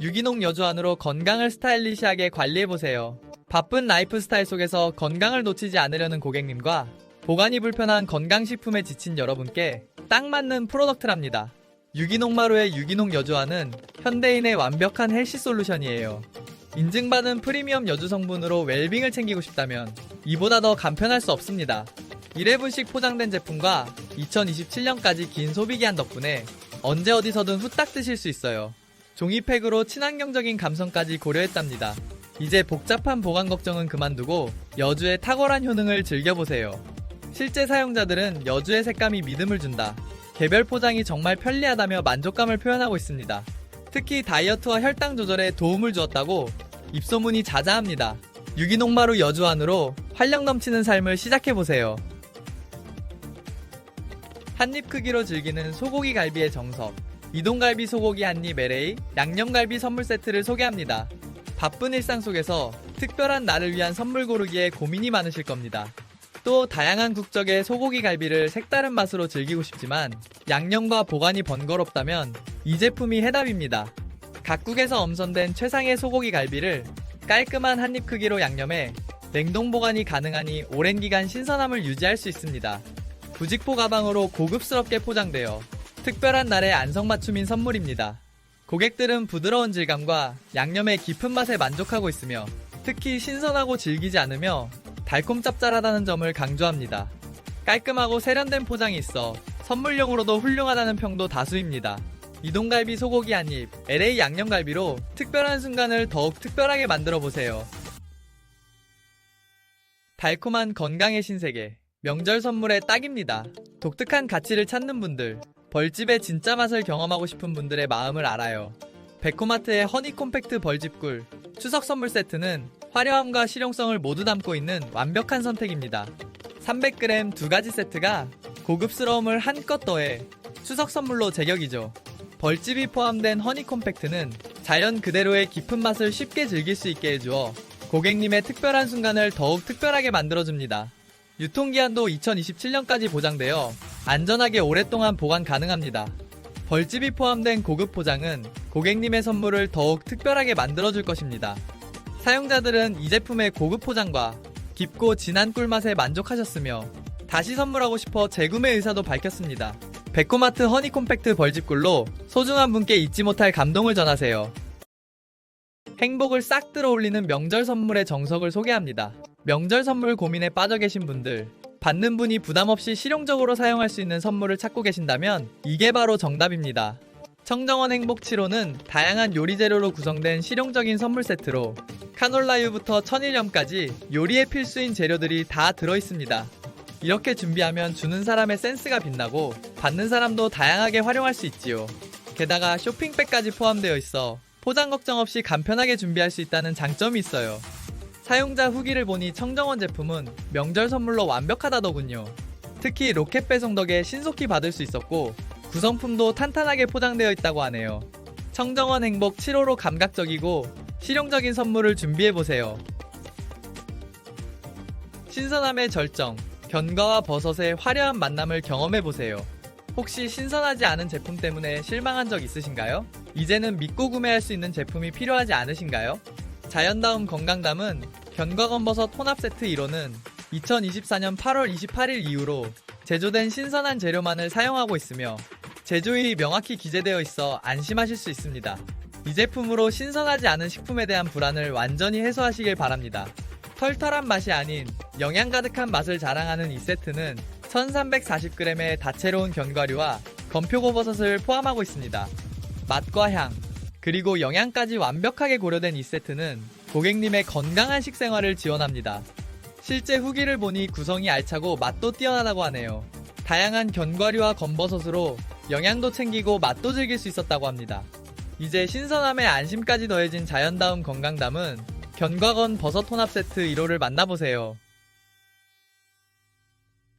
유기농 여주 안으로 건강을 스타일리시하게 관리해보세요. 바쁜 라이프 스타일 속에서 건강을 놓치지 않으려는 고객님과 보관이 불편한 건강식품에 지친 여러분께 딱 맞는 프로덕트랍니다. 유기농 마루의 유기농 여주안은 현대인의 완벽한 헬시 솔루션이에요. 인증받은 프리미엄 여주 성분으로 웰빙을 챙기고 싶다면 이보다 더 간편할 수 없습니다. 1회분씩 포장된 제품과 2027년까지 긴 소비기한 덕분에 언제 어디서든 후딱 드실 수 있어요. 종이팩으로 친환경적인 감성까지 고려했답니다. 이제 복잡한 보관 걱정은 그만두고 여주의 탁월한 효능을 즐겨보세요. 실제 사용자들은 여주의 색감이 믿음을 준다. 개별 포장이 정말 편리하다며 만족감을 표현하고 있습니다. 특히 다이어트와 혈당 조절에 도움을 주었다고 입소문이 자자합니다. 유기농 마루 여주 안으로 활력 넘치는 삶을 시작해보세요. 한 입 크기로 즐기는 소고기 갈비의 정석. 이동갈비 소고기 한입 LA 양념갈비 선물 세트를 소개합니다. 바쁜 일상 속에서 특별한 날을 위한 선물 고르기에 고민이 많으실 겁니다. 또 다양한 국적의 소고기 갈비를 색다른 맛으로 즐기고 싶지만 양념과 보관이 번거롭다면 이 제품이 해답입니다. 각국에서 엄선된 최상의 소고기 갈비를 깔끔한 한 입 크기로 양념해 냉동 보관이 가능하니 오랜 기간 신선함을 유지할 수 있습니다. 부직포 가방으로 고급스럽게 포장되어 특별한 날에 안성맞춤인 선물입니다. 고객들은 부드러운 질감과 양념의 깊은 맛에 만족하고 있으며 특히 신선하고 질기지 않으며 달콤 짭짤하다는 점을 강조합니다. 깔끔하고 세련된 포장이 있어 선물용으로도 훌륭하다는 평도 다수입니다. 이동갈비 소고기 한 입, LA 양념갈비로 특별한 순간을 더욱 특별하게 만들어 보세요. 달콤한 건강의 신세계, 명절 선물에 딱입니다. 독특한 가치를 찾는 분들, 벌집의 진짜 맛을 경험하고 싶은 분들의 마음을 알아요. 베코마트의 허니 콤팩트 벌집꿀 추석 선물 세트는 화려함과 실용성을 모두 담고 있는 완벽한 선택입니다. 300g 두 가지 세트가 고급스러움을 한껏 더해 추석 선물로 제격이죠. 벌집이 포함된 허니 콤팩트는 자연 그대로의 깊은 맛을 쉽게 즐길 수 있게 해주어 고객님의 특별한 순간을 더욱 특별하게 만들어줍니다. 유통기한도 2027년까지 보장되어 안전하게 오랫동안 보관 가능합니다. 벌집이 포함된 고급 포장은 고객님의 선물을 더욱 특별하게 만들어줄 것입니다. 사용자들은 이 제품의 고급 포장과 깊고 진한 꿀맛에 만족하셨으며 다시 선물하고 싶어 재구매 의사도 밝혔습니다. 베코마트 허니 콤팩트 벌집꿀로 소중한 분께 잊지 못할 감동을 전하세요. 행복을 싹 들어올리는 명절 선물의 정석을 소개합니다. 명절 선물 고민에 빠져 계신 분들, 받는 분이 부담 없이 실용적으로 사용할 수 있는 선물을 찾고 계신다면 이게 바로 정답입니다. 청정원 행복 7호는 다양한 요리 재료로 구성된 실용적인 선물 세트로 카놀라유부터 천일염까지 요리에 필수인 재료들이 다 들어 있습니다. 이렇게 준비하면 주는 사람의 센스가 빛나고 받는 사람도 다양하게 활용할 수 있지요. 게다가 쇼핑백까지 포함되어 있어 포장 걱정 없이 간편하게 준비할 수 있다는 장점이 있어요. 사용자 후기를 보니 청정원 제품은 명절 선물로 완벽하다더군요. 특히 로켓 배송 덕에 신속히 받을 수 있었고 구성품도 탄탄하게 포장되어 있다고 하네요. 청정원 행복 7호로 감각적이고 실용적인 선물을 준비해보세요. 신선함의 절정, 견과와 버섯의 화려한 만남을 경험해보세요. 혹시 신선하지 않은 제품 때문에 실망한 적 있으신가요? 이제는 믿고 구매할 수 있는 제품이 필요하지 않으신가요? 자연다움 건강담은 견과건버섯 혼합 세트 1호는 2024년 8월 28일 이후로 제조된 신선한 재료만을 사용하고 있으며 제조일이 명확히 기재되어 있어 안심하실 수 있습니다. 이 제품으로 신선하지 않은 식품에 대한 불안을 완전히 해소하시길 바랍니다. 털털한 맛이 아닌 영양 가득한 맛을 자랑하는 이 세트는 1340g의 다채로운 견과류와 건표고버섯을 포함하고 있습니다. 맛과 향, 그리고 영양까지 완벽하게 고려된 이 세트는 고객님의 건강한 식생활을 지원합니다. 실제 후기를 보니 구성이 알차고 맛도 뛰어나다고 하네요. 다양한 견과류와 건버섯으로 영양도 챙기고 맛도 즐길 수 있었다고 합니다. 이제 신선함에 안심까지 더해진 자연다움 건강담은 견과건 버섯 혼합 세트 1호를 만나보세요.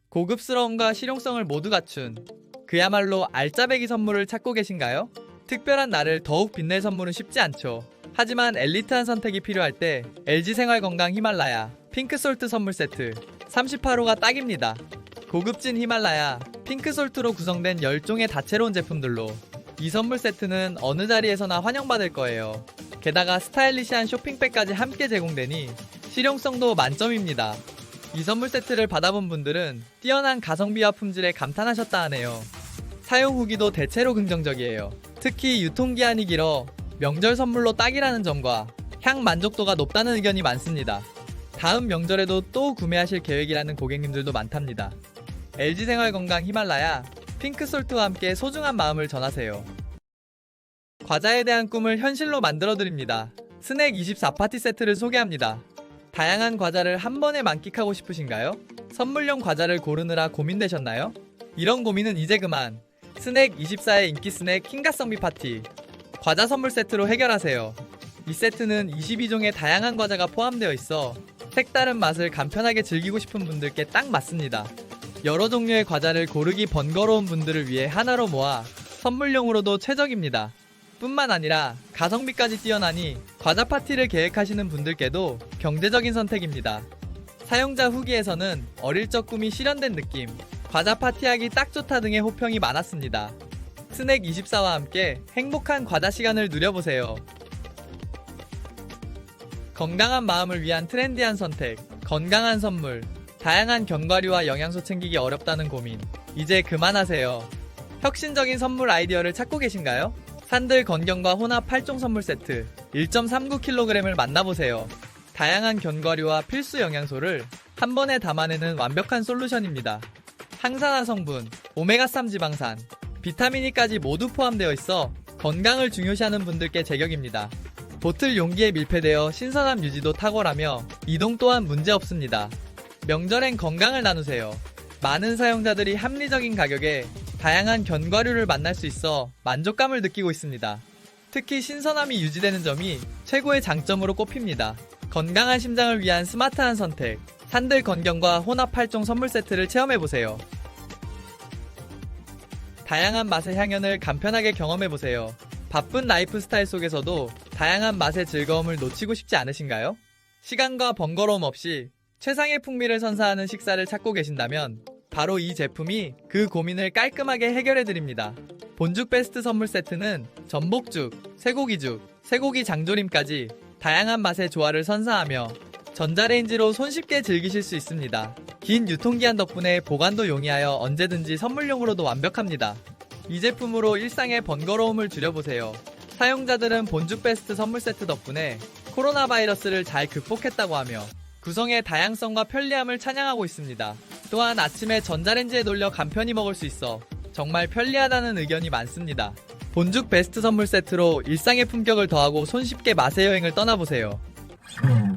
고급스러움과 실용성을 모두 갖춘 그야말로 알짜배기 선물을 찾고 계신가요? 특별한 날을 더욱 빛낼 선물은 쉽지 않죠. 하지만 엘리트한 선택이 필요할 때 LG 생활건강 히말라야 핑크솔트 선물 세트 38호가 딱입니다. 고급진 히말라야 핑크솔트로 구성된 10종의 다채로운 제품들로 이 선물 세트는 어느 자리에서나 환영받을 거예요. 게다가 스타일리시한 쇼핑백까지 함께 제공되니 실용성도 만점입니다. 이 선물 세트를 받아본 분들은 뛰어난 가성비와 품질에 감탄하셨다 하네요. 사용 후기도 대체로 긍정적이에요. 특히 유통기한이 길어 명절 선물로 딱이라는 점과 향 만족도가 높다는 의견이 많습니다. 다음 명절에도 또 구매하실 계획이라는 고객님들도 많답니다. LG생활건강 히말라야 핑크솔트와 함께 소중한 마음을 전하세요. 과자에 대한 꿈을 현실로 만들어드립니다. 스낵 24파티 세트를 소개합니다. 다양한 과자를 한 번에 만끽하고 싶으신가요? 선물용 과자를 고르느라 고민되셨나요? 이런 고민은 이제 그만. 스낵 24의 인기 스낵 킹가성비 파티. 과자 선물 세트로 해결하세요. 이 세트는 22종의 다양한 과자가 포함되어 있어 색다른 맛을 간편하게 즐기고 싶은 분들께 딱 맞습니다. 여러 종류의 과자를 고르기 번거로운 분들을 위해 하나로 모아 선물용으로도 최적입니다. 뿐만 아니라 가성비까지 뛰어나니 과자 파티를 계획하시는 분들께도 경제적인 선택입니다. 사용자 후기에서는 어릴 적 꿈이 실현된 느낌, 과자 파티하기 딱 좋다 등의 호평이 많았습니다. 스낵 24와 함께 행복한 과자 시간을 누려보세요. 건강한 마음을 위한 트렌디한 선택, 건강한 선물, 다양한 견과류와 영양소 챙기기 어렵다는 고민. 이제 그만하세요. 혁신적인 선물 아이디어를 찾고 계신가요? 산들 건경과 혼합 8종 선물 세트 1.39kg을 만나보세요. 다양한 견과류와 필수 영양소를 한 번에 담아내는 완벽한 솔루션입니다. 항산화 성분, 오메가3 지방산, 비타민이까지 모두 포함되어 있어 건강을 중요시하는 분들께 제격입니다. 보틀 용기에 밀폐되어 신선함 유지도 탁월하며 이동 또한 문제 없습니다. 명절엔 건강을 나누세요. 많은 사용자들이 합리적인 가격에 다양한 견과류를 만날 수 있어 만족감을 느끼고 있습니다. 특히 신선함이 유지되는 점이 최고의 장점으로 꼽힙니다. 건강한 심장을 위한 스마트한 선택. 산들 건경과 혼합 8종 선물 세트를 체험해보세요. 다양한 맛의 향연을 간편하게 경험해보세요. 바쁜 라이프 스타일 속에서도 다양한 맛의 즐거움을 놓치고 싶지 않으신가요? 시간과 번거로움 없이 최상의 풍미를 선사하는 식사를 찾고 계신다면 바로 이 제품이 그 고민을 깔끔하게 해결해 드립니다. 본죽 베스트 선물 세트는 전복죽, 쇠고기죽, 쇠고기 장조림까지 다양한 맛의 조화를 선사하며 전자레인지로 손쉽게 즐기실 수 있습니다. 긴 유통기한 덕분에 보관도 용이하여 언제든지 선물용으로도 완벽합니다. 이 제품으로 일상의 번거로움을 줄여보세요. 사용자들은 본죽 베스트 선물 세트 덕분에 코로나 바이러스를 잘 극복했다고 하며 구성의 다양성과 편리함을 찬양하고 있습니다. 또한 아침에 전자레인지에 돌려 간편히 먹을 수 있어 정말 편리하다는 의견이 많습니다. 본죽 베스트 선물 세트로 일상의 품격을 더하고 손쉽게 맛의 여행을 떠나보세요. 음.